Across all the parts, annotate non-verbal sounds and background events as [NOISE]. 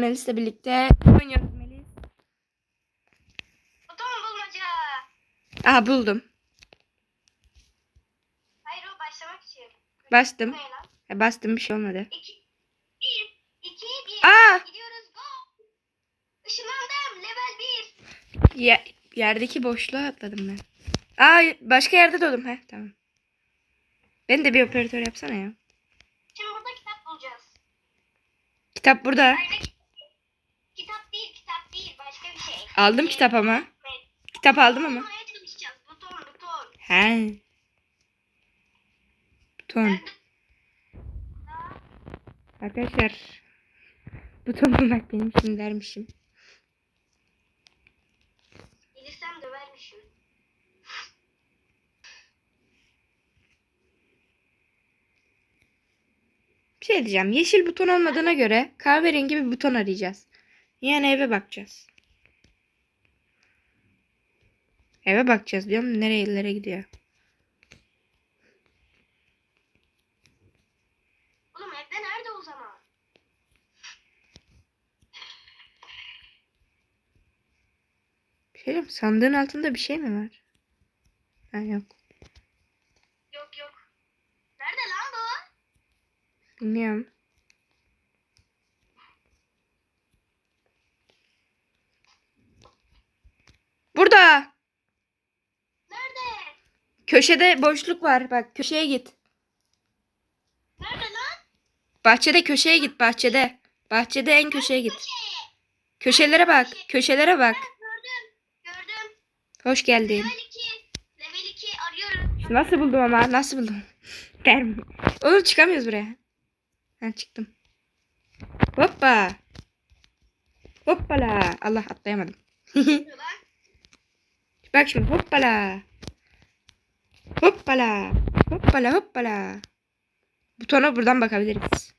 Melis'le birlikte oynuyoruz Melis. Buton bulmaca. Aha buldum. Hayır o başlamak için. Bastım. E, bastım bir şey olmadı. İki. Bir. İki. Bir. Aa! Gidiyoruz. Go. Işınlandım. Level bir. Ye- yerdeki boşluğa atladım ben. Aa başka yerde doğdum. Heh tamam. Ben de bir operatör yapsana ya. Şimdi burada kitap bulacağız. Kitap burada. Hayır, kitap- Kitap değil, kitap değil. Başka bir şey. Aldım kitap ama. evet. Kitap aldım ama. Buton, buton. He. Buton. Arkadaşlar. Buton bulmak benim için dermişim. Dövermişim. Bir şey diyeceğim. Yeşil buton olmadığına göre kahverengi bir buton arayacağız. Yani eve bakacağız. Eve bakacağız diyorum. Nerelere gidiyor? Oğlum evde nerede o zaman? Bir şey. Sandığın altında bir şey mi var? Ha yok. Yok yok. Nerede lan bu? Bilmiyorum. Burada. Köşede boşluk var. Bak köşeye git. Nerede lan? Bahçede köşeye git. Bahçede. Bahçede en köşeye git. Köşelere bak. Köşelere bak. Gördüm. Gördüm. Hoş geldin. Level 2. Level 2 arıyorum. Nasıl buldum ama? Nasıl buldum? [LAUGHS] Der mi? Oğlum çıkamıyoruz buraya. Ha çıktım. Hoppa. Hoppala. Allah atlayamadım. [LAUGHS] Bak şimdi hoppala. Hoppala. Hoppala hoppala. Butona buradan bakabiliriz.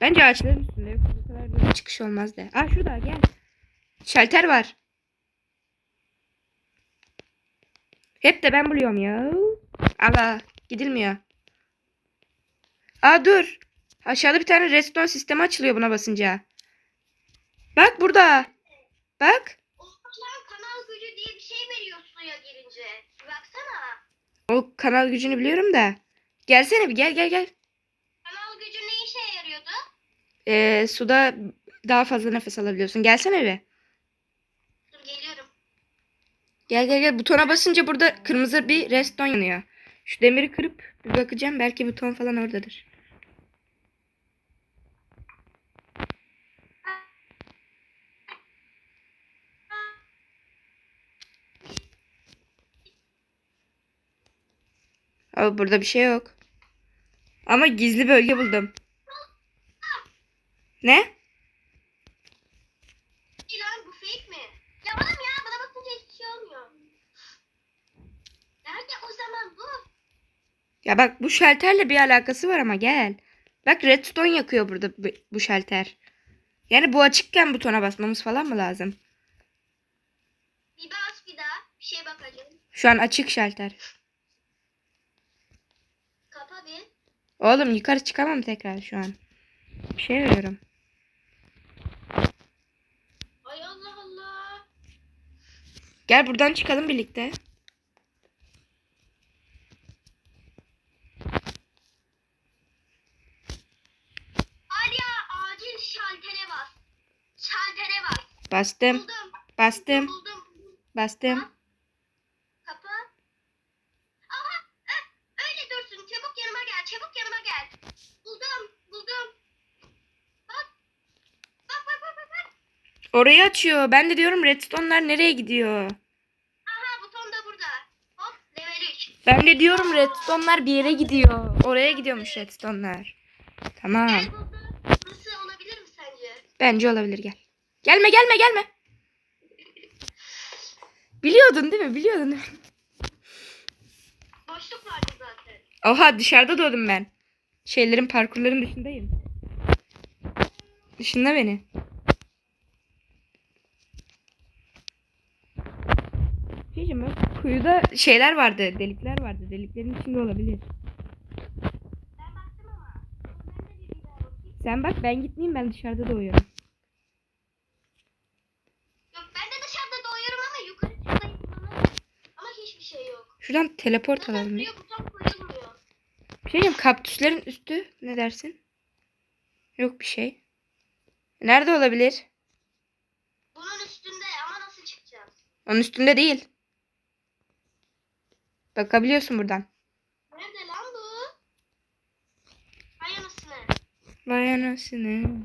Bence ağaçların üstünde yoksa bu kadar böyle çıkış olmaz de. Aa şurada gel. Şalter var. Hep de ben buluyorum ya. Allah gidilmiyor. Aa dur. Aşağıda bir tane redstone sistemi açılıyor buna basınca. Bak burada. Bak. O lan kanal gücü diye bir şey veriyor suya girince. Baksana. O kanal gücünü biliyorum da. Gelsene bir gel gel gel. Kanal gücü ne işe yarıyordu? Ee, suda daha fazla nefes alabiliyorsun. Gelsene bir. Dur geliyorum. Gel gel gel. Butona basınca burada kırmızı bir redstone yanıyor. Şu demiri kırıp bir bakacağım. Belki buton falan oradadır. Abi burada bir şey yok. Ama gizli bölge buldum. Ne? İyi lan bu fake mi? Ya oğlum ya bana bakınca hiçbir şey olmuyor. Nerede o zaman bu? Ya bak bu şalterle bir alakası var ama gel. Bak redstone yakıyor burada bu, bu şalter. Yani bu açıkken butona basmamız falan mı lazım? Bir bas bir daha. Bir şeye bakacağım. Şu an açık şalter. Kapa bir. Oğlum yukarı çıkamam tekrar şu an. Bir şey arıyorum. Ay Allah Allah. Gel buradan çıkalım birlikte. Alya acil şaltere bas. Şaltere bas. Bastım. Buldum. Bastım. Buldum. Bastım. Kapı. Aha. eh, öyle dursun. Çabuk yanıma gel. Çabuk yanıma gel. Buldum. Buldum. Bak. Bak bak bak bak. bak. Orayı açıyor. Ben de diyorum redstone'lar nereye gidiyor? Aha buton da burada. Hop level 3. Ben de diyorum redstone'lar bir yere gidiyor. Oraya gidiyormuş redstone'lar. Tamam. Gel olabilir mi sence? Bence olabilir gel. Gelme gelme gelme. Biliyordun değil mi? Biliyordun değil mi? Boşluk vardı zaten. Oha dışarıda doğdum ben. Şeylerin parkurların dışındayım. Dışında beni. Diyeceğim ben kuyuda şeyler vardı, delikler vardı. Deliklerin içinde olabilir. Sen bak ben gitmeyeyim ben dışarıda doğuyorum. Yok ben de dışarıda doğuyorum ama yukarı çıkayım. Ama hiçbir şey yok. Şuradan teleport Zaten alalım. bir. suya. Bir şey diyeceğim kaptüslerin üstü ne dersin? Yok bir şey. Nerede olabilir? Bunun üstünde ama nasıl çıkacağız? Onun üstünde değil. Bakabiliyorsun buradan. Nerede lan bu? Hay anasını. Vay anasını.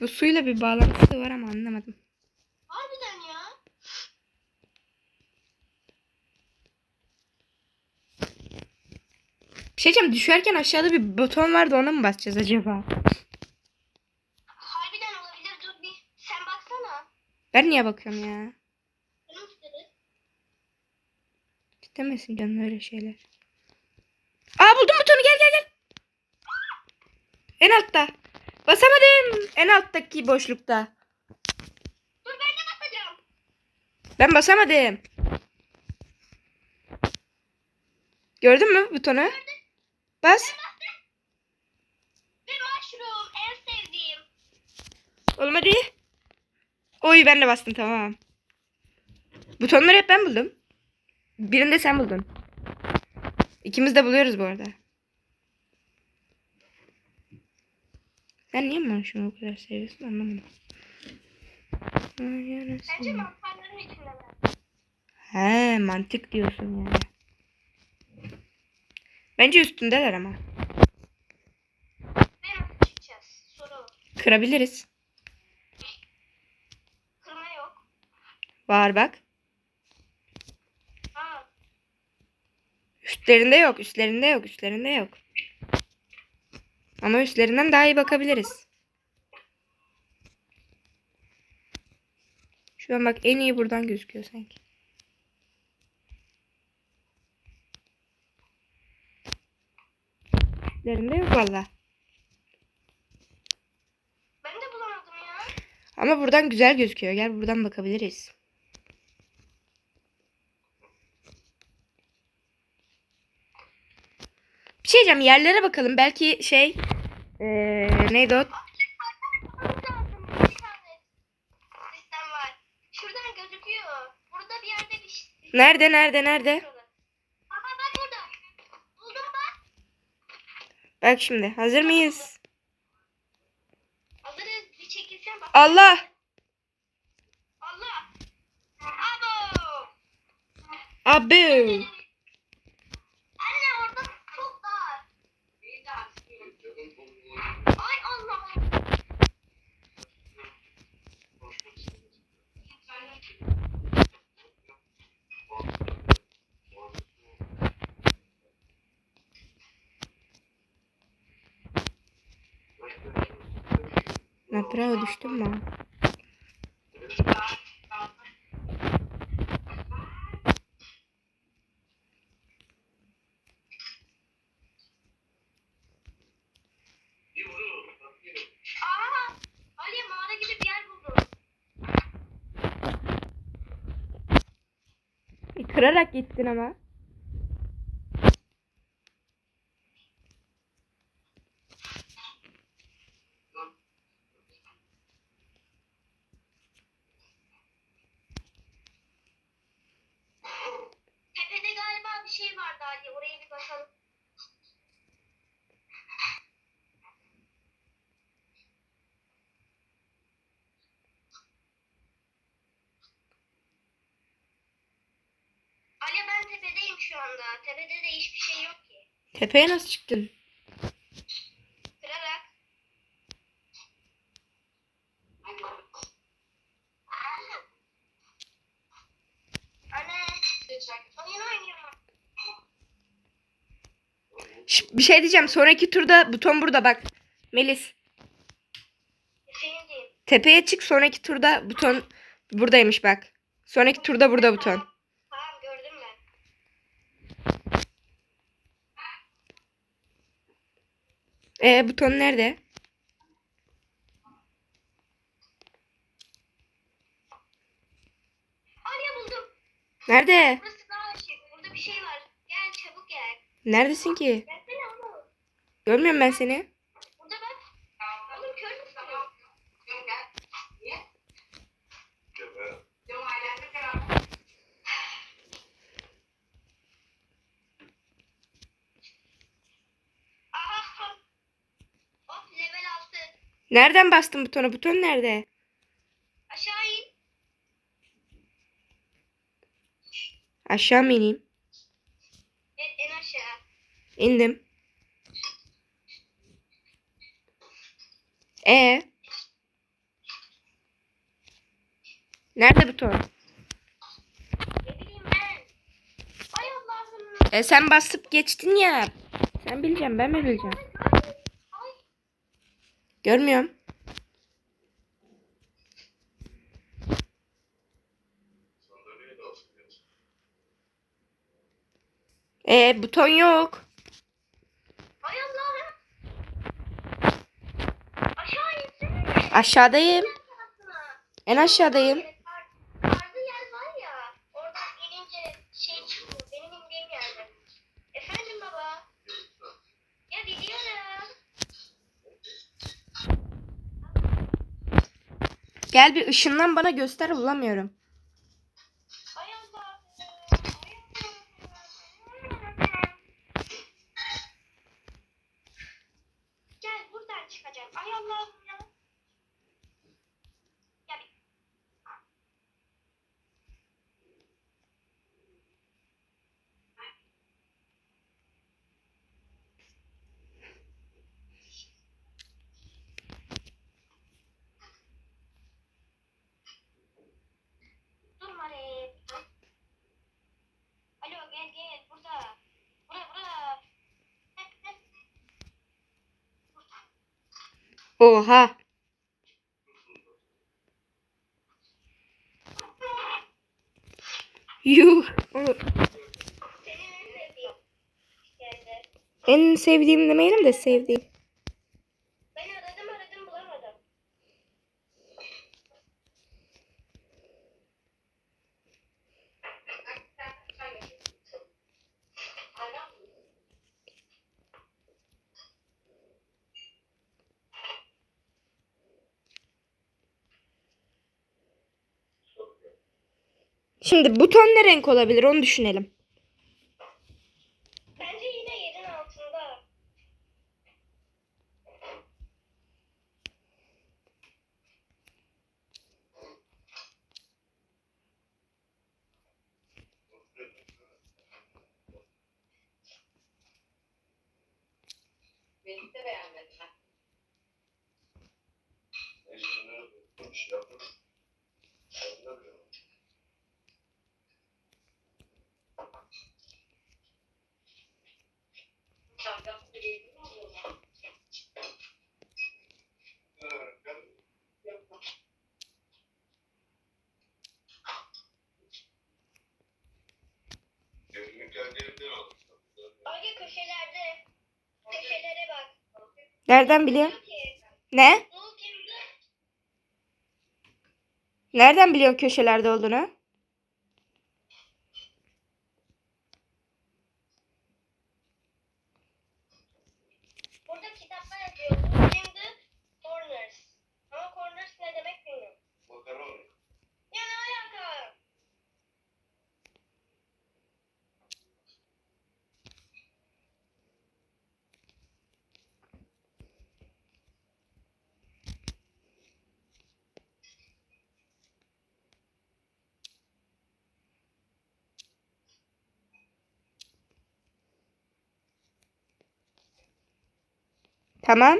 Bu suyla bir bağlantısı var ama anlamadım. Harbiden ya. Bir şey diyeceğim düşerken aşağıda bir buton vardı ona mı basacağız acaba? Harbiden olabilir. Dur bir sen baksana. Ben niye bakıyorum ya? İstemesin canım öyle şeyler. Aa buldum butonu gel gel gel. En altta. Basamadım. En alttaki boşlukta. Dur ben de basacağım. Ben basamadım. Gördün mü butonu? Bas. Ve mushroom en sevdiğim. Oğlum hadi. Oy ben de bastım tamam. Butonları hep ben buldum. Birini de sen buldun. İkimiz de buluyoruz bu arada. Sen niye marşını o kadar seviyorsun anlamadım. Bence mantarların. He mantık diyorsun yani. Bence üstündeler ama. Kırabiliriz. Kırma yok. Var bak. Ha. Üstlerinde yok, üstlerinde yok, üstlerinde yok. Ama üstlerinden daha iyi bakabiliriz. Şu an bak en iyi buradan gözüküyor sanki. Üstlerinde yok valla. Ben de bulamadım ya. Ama buradan güzel gözüküyor. Gel buradan bakabiliriz. Bir şey diyeceğim. Yerlere bakalım. Belki şey eee neydi o? Nerede nerede nerede? Ama bak burada. Buldum bak. Bak şimdi. Hazır mıyız? Hazırız. Bir çekilsen bak. Allah! Allah. Abo. Abu! Anne orada çok dar. Ay Allah. Naprağa düştüm mü? Aa. Ali mağara gibi bir yer buldum. Bir kırarak gittin ama. Tepede galiba bir şey vardı Ali. Oraya bir bakalım. Ali ben tepedeyim şu anda. Tepede de hiçbir şey yok ki. Tepeye nasıl çıktın? Kırarak. Anne. Oyun oynuyorum. Şş, bir şey diyeceğim. Sonraki turda buton burada bak. Melis. Efendim. Tepeye çık. Sonraki turda buton buradaymış bak. Sonraki turda burada buton. Tamam gördüm ben. E buton nerede? Anne buldum. Nerede? Burası daha açık. Burada bir şey var. Gel çabuk gel. Neredesin ki? Gelsene oğlum. Görmüyorum ben seni. Burada bak. Oğlum kör müsün? Nereden bastın butona? Buton nerede? Aşağı in. Aşağı mı ineyim? Evet en aşağı. İndim. E Nerede buton? Ne bileyim ben. Ay Allah'ım. E sen basıp geçtin ya. Sen bileceksin ben mi bileceğim? Görmüyorum. E buton yok. Ay Allah'ım. Aşağı insene. Aşağıdayım. En aşağıdayım. Kar- Karlı yer var ya. Oradan inince şey çıkıyor. Benim indiğim yerde. Efendim baba. Ya biliyorum. Gel bir ışından bana göster bulamıyorum. Ay Allah'ım. Gel buradan çıkacağım. Ay Allah'ım ya. Ya bir- Durma re. Alo gel gel burada. Bura bura. Heh, heh. Burada. Oha. Yuh. En sevdiğim demeyelim de sevdiğim. Ben aradım aradım bulamadım. Şimdi buton ne renk olabilir onu düşünelim. Bence yine yerin altında. Beni de beğenmediler. Şapkası değil mi oluyor? Yok. Ay köşelerde. Köşelere bak. Nereden biliyorsun? Ne? Nereden biliyorsun köşelerde olduğunu? Burada kitapta yazıyor. Bulut kimdi? Corners. Ama corners ne demek bilmiyorum. Ya ne alaka? Tamam.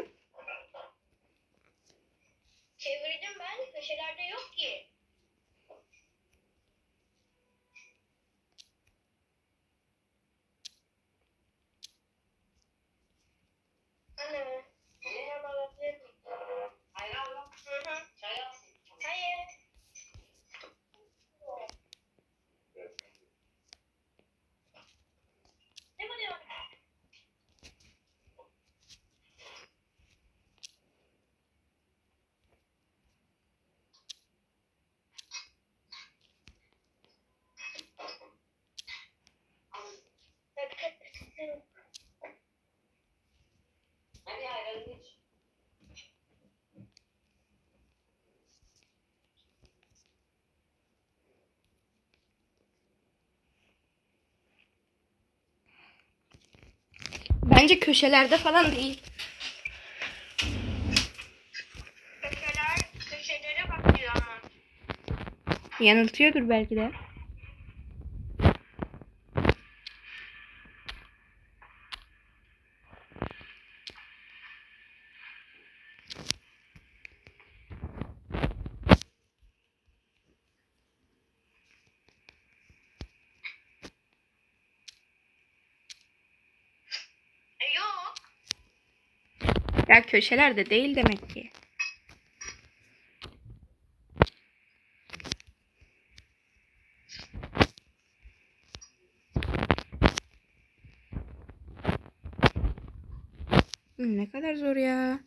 Bence köşelerde falan değil. Köşeler, köşelere bakıyor ama. Yanıltıyordur belki de. Köşelerde değil demek ki. Ne kadar zor ya.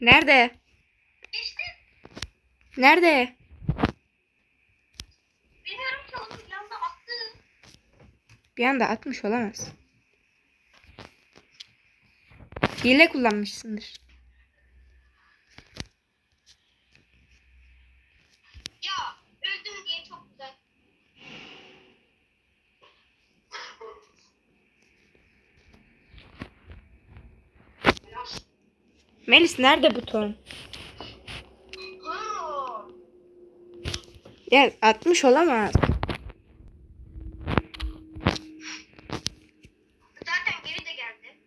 Nerede? Nerede? Bilmiyorum ki oğlum bir anda attı. Bir anda atmış olamaz. Hile kullanmışsındır. Ya öldüm diye çok güzel. Melis nerede buton? Ya atmış olamaz. Zaten geri de geldi.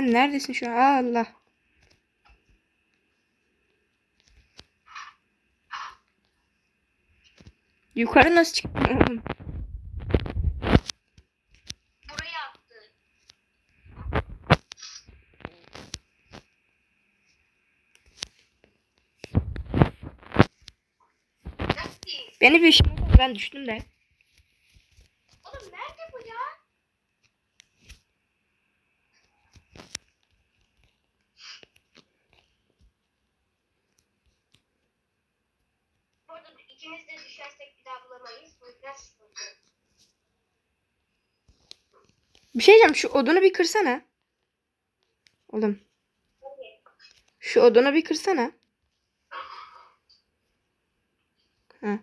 Sen neredesin şu an? Allah. Yukarı nasıl çıktın oğlum? [LAUGHS] Buraya attı. Beni bir şey ben düştüm de. Oğlum nerede bu ya? Burada ikimiz de düşersek bir daha bulamayız. Bu yüzden sıkıntı. Bir şey diyeceğim şu odunu bir kırsana. Oğlum şu odunu bir kırsana. Ha.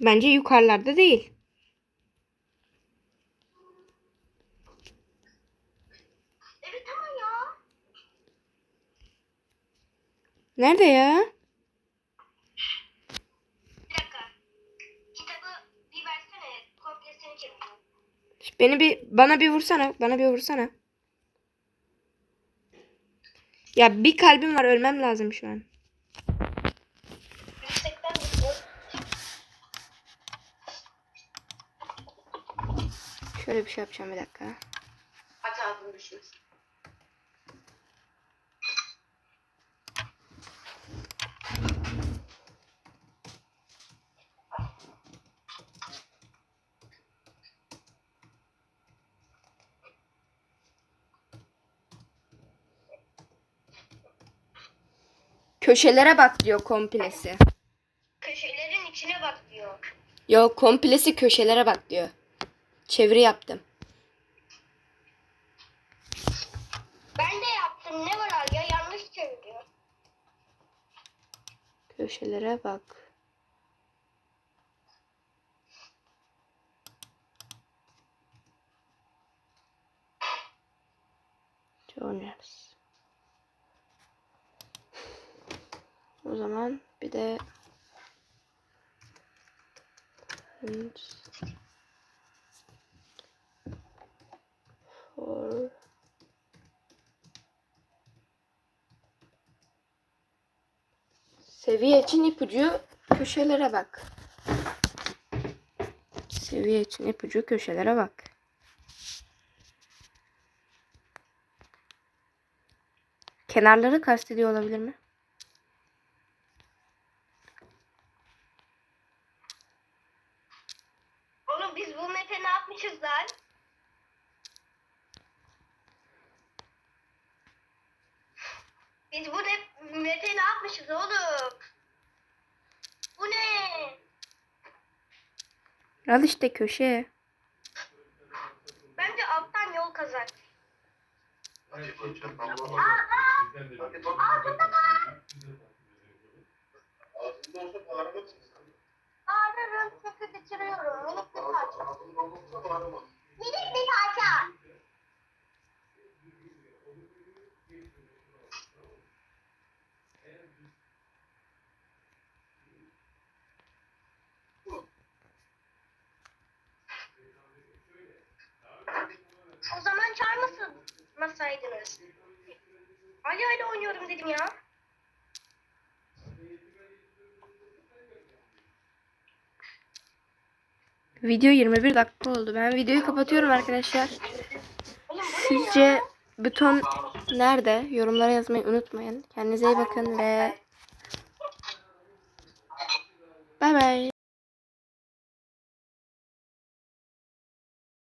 Bence yukarılarda değil. Evet ama ya. Nerede ya? Bir dakika. Kitabı bir versene. Komplesini çeviriyorum. Beni bir bana bir vursana. Bana bir vursana. Ya bir kalbim var ölmem lazım şu an. Şöyle bir şey yapacağım bir dakika. Aç ağzını düşmesin. Köşelere bak diyor komplesi. Köşelerin içine bak diyor. Yo komplesi köşelere bak diyor. Çeviri yaptım. Ben de yaptım. Ne var ya? Yanlış çeviriyor. Köşelere bak. Journals. O zaman bir de for Seviye için ipucu köşelere bak. Seviye için ipucu köşelere bak. Kenarları kastediyor olabilir mi? Oğlum biz bu map'e ne yapmışız lan? Biz bu map- map'e ne yapmışız oğlum? Bu ne? Al işte köşe. Bence alttan yol kazak. Altında olsa bağıramaz. Çünkü geçiriyorum. Minik bir parça. Minik bir parça. O zaman çağırmasaydınız. Ali Ali oynuyorum dedim ya. Video 21 dakika oldu. Ben videoyu kapatıyorum arkadaşlar. Sizce buton nerede? Yorumlara yazmayı unutmayın. Kendinize iyi bakın ve bay bay.